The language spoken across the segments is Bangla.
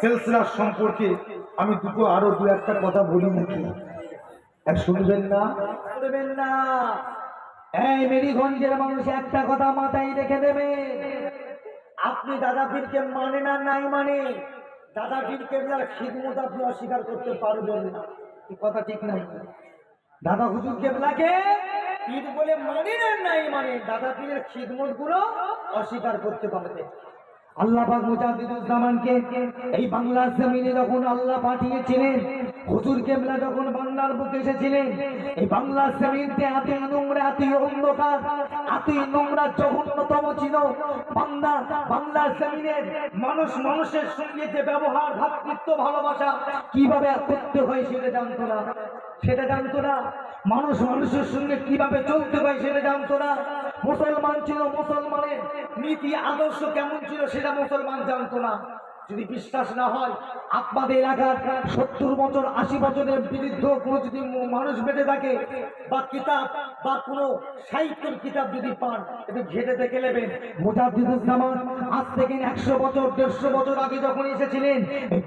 সিলসিলার সম্পর্কে আমি দুটো আরও দু একটা কথা বলি নাকি? এক শুনবেন না? করবেন না। এই মেরিগঞ্জের মানুষ একটা কথা মাথায় রেখে দেবে। আপনি দাদা পীরকে মানে না নাই মানে? দাদা পীর কেবলার খিদমত আপনি অস্বীকার করতে পারবেন না। এই কথা ঠিক নাই। দাদা হুজুর কেবলাকে পীর বলে মানে না নাই মানে? দাদা পীরের খিদমতগুলো অস্বীকার করতে পারবে। আল্লাহ পাক মুজাহিদুজ্জামানকে এই বাংলার জমিনে যখন আল্লাহ পাঠিয়েছিলেন হুজুর কেবলা যখন বাংলার বুকে এসেছিলেন, এই বাংলার এতই নোংরা এতই অন্ধকার এতই নোংরা জঘন্যতম ছিল বাংলা বাংলার মানুষ মানুষের সঙ্গে যে ব্যবহার, ভাতৃত্ব, ভালোবাসা কীভাবে করতে হয় সেটা জানতো না। সেটা জানতো না। মানুষ মানুষের সঙ্গে কীভাবে চলতে পারে সেটা জানতো না। মুসলমান ছিল, মুসলমানের নীতি, আদর্শ কেমন ছিল সেটা মুসলমান জানতো না। যদি বিশ্বাস না হয়, আপনাদের এলাকার সত্তর বছর, আশি বছরের বিরুদ্ধ কোনো যদি মানুষ বেঁচে থাকে, বা কিতাব, বা কোনো সাহিত্যের কিতাব যদি পান একটু ঘেটে দেখে নেবেন। মুজাদ্দিদুজ্জামান আজ থেকে একশো বছর, দেড়শো বছর আগে যখন এসেছিলেন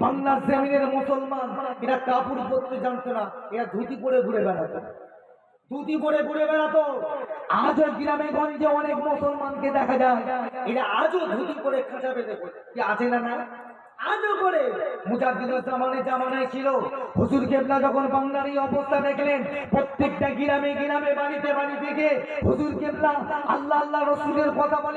বাংলার জমিনের মুসলমান, এরা কাপড় পরতে জানতো না, এরা ধুতি পরে ঘুরে বেড়াতো। ধুতি পরে ঘুরে বেড়াতো। আজও গ্রামে গঞ্জে অনেক মুসলমানকে দেখা যায়, এরা আজও ধুতি পরে খাঁচা বেঁধে। কি আছে না না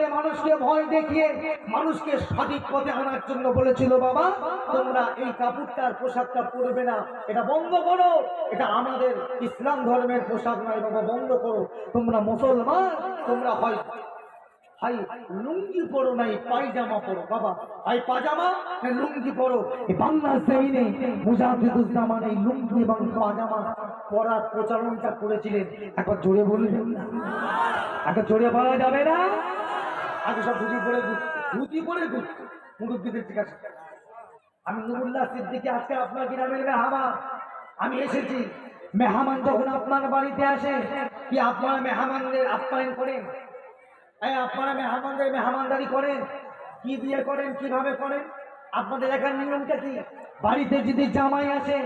মানুষকে ভয় দেখিয়ে মানুষকে সঠিক পথে আনার জন্য বলেছিল, বাবা, তোমরা এই কাপড়টার পোশাকটা পরবে না। এটা বন্ধ করো। এটা আমাদের ইসলাম ধর্মের পোশাক নয়, বাবা, বন্ধ করো। তোমরা মুসলমান, তোমরা হয় ভাই লুঙ্গি পরো নাই, পায়জামা পরো। বাবা ভাই পাজামা লুঙ্গি পরো। বাংলার জমিনে মুজাহিদুজ্জামান এই লুঙ্গি এবং পাজামা পরার প্রচলনটা করেছিলেন। একবার জোরে বলবেন না। জোরে বলা যাবে না? আগে সব ধুতি পরে। ধুতি পরে মুরব্বীদের জিজ্ঞাসা আমি নুরুল্লাহ সিদ্দিকি, আজকে আপনার গ্রামের মেহমান। আমি এসেছি। মেহমান যখন আপনার বাড়িতে আসে, কি আপনারা মেহমানদের আপ্যায়ন করেন? এই আপনারা মেহমানদের মেহমানদারি করেন। কি দিয়ে করেন, কীভাবে করেন? আপনাদের এলাকার নিয়মটা কি? বাড়িতে যদি জামাই আসে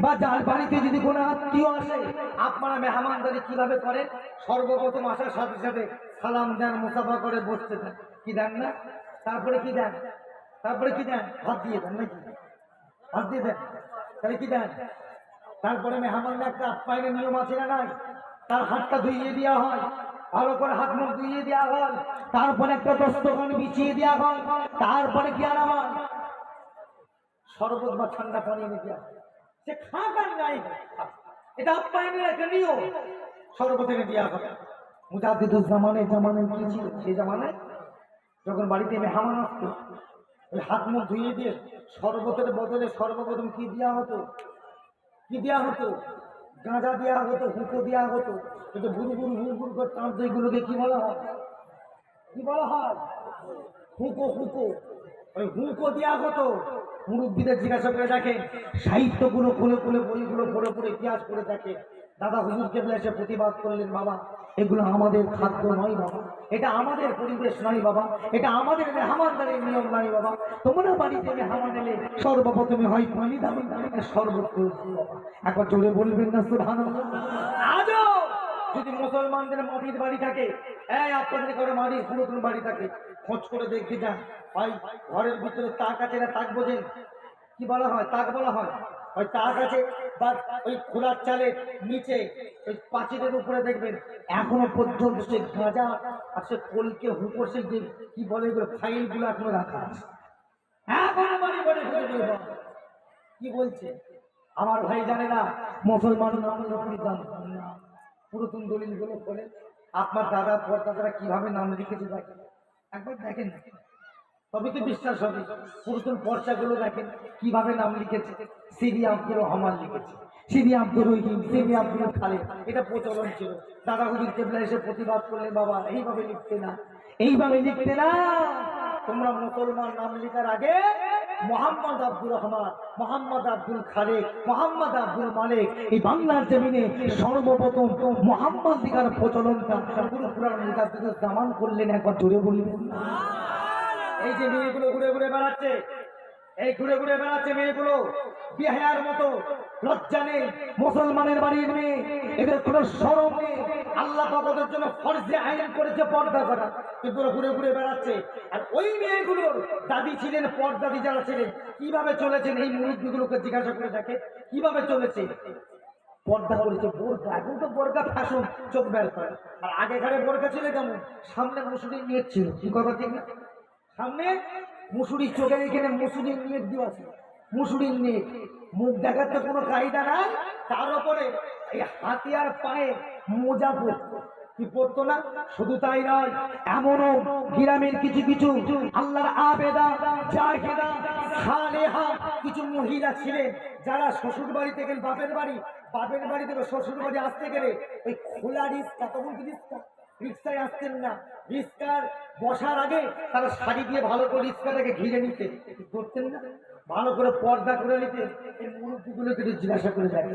বা যার বাড়িতে যদি কোনো আত্মীয় আসে, আপনারা মেহমানদারি কীভাবে করেন? সর্বপ্রথম আসার সাথে সাথে সালাম দেন, মুসাফা করে বসতে দেন। কি দেন না? তারপরে কি দেন? তারপরে কি দেন? হাত দিয়ে দেন নাকি? হাত দিয়ে দেন। তাহলে কি দেন? তারপরে মেহমানদের একটা আপ্যায়নের নিয়ম আছে না নাই? তার হাতটা ধুইয়ে দেওয়া হয়। ভালো করে হাত মুখ ধুইয়ে দেওয়া হয় তারপরে একটা দস্তখান বিছিয়ে দেওয়া হয় তারপরে কি আনা হয় শরবত বা ঠান্ডা পানি এনে দেওয়া সে খাক আর নাই। এটা আপ্যায়নের একটা নিয়ম। শরবত এনে দেওয়া হয় মুজাদ্দিদুল জামানে জামানে কি ছিল? সেই জামানায় যখন বাড়িতে মেহমান আসতো, ওই হাত মুখ ধুইয়ে দিয়ে শরবতের বদলে সর্বপ্রথম কি দেওয়া হতো? কি দেওয়া হতো? গাঁজা দেওয়া হতো, হুঁকো দেওয়া হতো, কিন্তু বুড়ু বুড়ু হুঁ গুরু করে টানতো এগুলোকে কি বলা হয়? কি বলা হয়? হুঁকো হুঁকো। ওই হুঁকো দেওয়া হতো। মুরব্বীদের জিজ্ঞাসা করে দেখে, সাহিত্যগুলো খুলে খুলে বইগুলো পড়ে পড়ে ইতিহাস করে দেখে। দাদা হুজুরকে বলে এসে প্রতিবাদ করলেন, বাবা, এগুলো আমাদের খাদ্য নয় বাবা। এটা আমাদের পরিবেশ নয় বাবা। এটা আমাদের মেহমানদারের নিয়ম নয় বাবা। তোমরা বাড়িতে মেহমান এলে সর্বপ্রথমে হয় পানি দামি সর্বত্র বাবা। একবার জোরে বলবেন না সুধান যদি মুসলমানদের মাটির বাড়ি থাকে, এই আপনাদের ঘরে মাটির পুরাতন বাড়ি থাকে, খোঁজ করে দেখতে যান। ভাই, ঘরের ভিতরে তাক আছে না তাক বোঝেন? কি বলা হয়? তাক বলা হয়? ওই তাক আছে বা ওই খোলার চালের নিচে, ওই পাঁচিলের উপরে দেখবেন, এখনও পর্যন্ত সে গাঁজা আর সে কলকে হুপর সে যে, কি বলে এগুলো, ফাইলগুলো এখনও রাখা আছে। এখনও বাড়ি কি বলছে? আমার ভাই জানে না, মুসলমান পুরাতন দলিলগুলো করে আপনার দাদা পর দাদারা কীভাবে নাম লিখেছে দেখেন। একবার দেখেন। তবে তো বিশ্বাস হবে। পুরাতন পর্চাগুলো দেখেন, কীভাবে নাম লিখেছে? সিরি আব্দুর রহমান লিখেছে। সিরি আব্দুর রহিম সিরি আব্দুল খালেদ, এটা প্রচলন ছিল। দাদা হুজুর কেবলা এসে প্রতিবাদ করলেন, বাবা, এইভাবে লিখতে না। এইভাবে লিখতে না। তোমরা মুসলমান নাম লেখার আগে মোহাম্মদ আব্দুর রহমান, মোহাম্মদ আব্দুল খালেক মোহাম্মদ আব্দুল মালিক, এই বাংলার জমিনে সর্বপ্রথম মোহাম্মদ লিখার প্রচলনটা পুরো পুরাণ মুজাদ্দিদুল জামান করলেন, একবার জোরে বলবেন। এই যে মেয়েগুলো ঘুরে ঘুরে বেড়াচ্ছে, এই ঘুরে ঘুরে বেড়াচ্ছে মেয়েগুলো বিহার মতো, লজ্জা নেই, মুসলমানের বাড়ির মেয়ে, এদের কোনো সরম নেই, আল্লাহ ওদের জন্য ফরজে আইন করেছে পর্দা করা। কিন্তু ঘুরে ঘুরে বেড়াচ্ছে। আর ওই মেয়েগুলোর দাদি ছিলেন, পর্দাদি যারা ছিলেন, কীভাবে চলেছেন? এই মুরব্বীগুলোকে জিজ্ঞাসা করে দেখে, কীভাবে চলেছে? পর্দা করেছে বোরকা এখন তো বোরকা ফ্যাশন চোখ বের করে। আর আগেকারে বোরকা ছিল কেমন? সামনে মুসুরি নিয়ে ছিল। কি কথা ঠিক না? সামনে মুসুরি চোখের এখানে মুসুরির নিয়ে দেওয়া আছে। মুসুরির নিয়ে মুখ দেখাতে কোনো কায়দা নাই। তার উপরে এই হাতিয়ার পায়ে মোজা পরতো। কি পড়তো না? শুধু তাই নয়, এমনও গ্রামের কিছু কিছু আল্লাহর আবেদা, জাহেদা, সালেহা কিছু মহিলা ছিলেন যারা শ্বশুর বাড়ি থেকে বাপের বাড়ি বাপের বাড়ি থেকে শ্বশুর বাড়ি আসতে গেলে ওই খোলা রিস্কা তখন কি রিস্কা রিক্সায় আসতেন না। রিক্সার বসার আগে তারা শাড়ি দিয়ে ভালো করে রিক্সাটাকে ঘিরে নিতে করতেন না। ভালো করে পর্দা করে নিতে এই মুরব্বীগুলোকে জিজ্ঞাসা করে দেখে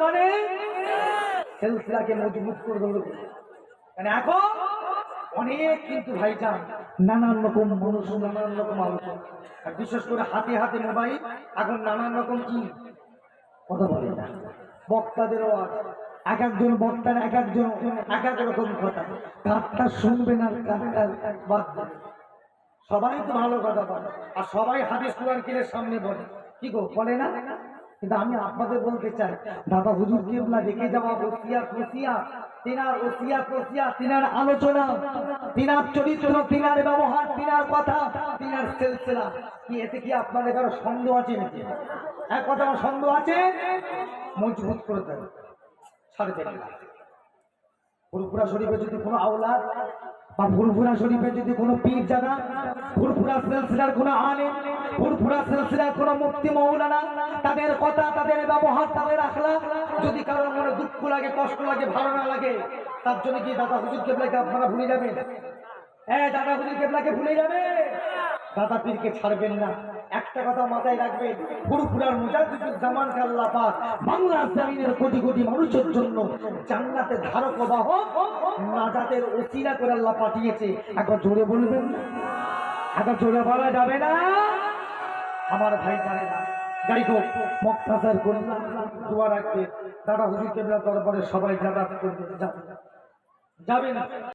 মানে মজবুত করে মানে এখন অনেক কিন্তু ভাইজান নানান রকম মানুষ, নানান রকম আলোচনা আর বিশেষ করে হাতে হাতে মোবাইল, এখন নানান রকম কি কথা বলে না। বক্তাদেরও আছে এক একজন বক্তার এক একজন, এক এক রকম কথা। কারটা শুনবেন আর কারটা বাদ। সবাই তো ভালো কথা বলে, আর সবাই হাদিস কোরআন কিনের সামনে বলে। কি গো, বলে না? কিন্তু আমি আপনাদের বলতে চাই, দাদা হুজুর কেবলা রেখে যাওয়া ওসিয়া ওসিয়া তিনার ওসিয়া ওসিয়া তিনার আলোচনা, তিনার চরিত্র, তিনার ব্যবহার, তিনার কথা, তিনার সিলসিলা। কি এতে কি আপনাদের কারও সন্দেহ আছে নাকি? এক কথা আমার সন্দেহ আছে? মজবুত করে দেবে ছাড়ে দেবে না। ফুরফুরা শরীফে যদি কোনো আওলাদ বা ফুরফুরা শরীফে যদি কোনো পীর জানা ফুরফুরা সিলসিলার কোনো আলেম ফুরফুরা সিলসিলার কোনো মুক্তি মৌলানা, তাদের কথা, তাদের ব্যবহার, তাদের আখলা যদি কারোর মনে দুঃখ লাগে, কষ্ট লাগে, ভালো না লাগে, তার জন্য কি দাদা হুজুর কেবলাকে আপনারা ভুলে যাবেন? হ্যাঁ দাদা হুজুর কেবলাকে ভুলে যাবে দাদা পীরকে ছাড়বেন না। একটা কথা মাথায় রাখবেন, ফুরফুরার মুজাহিদুল জামান আল্লাহ পাক বাংলা জমিনের কোটি কোটি মানুষের জন্য জান্নাতে ধারক ও বাহক নাজাতের ওসিলা করে আল্লাহ পাঠিয়েছে। একবার জোরে বলবেন? একবার জোরে বলা যাবে না? আমার ভাই জানে না। যাই হোক মক্তাসার করলাম দোয়া রাখতে দাদা হুজুর কেবলা দরবারে সবাই যাতায়াত করবে। যাবে না।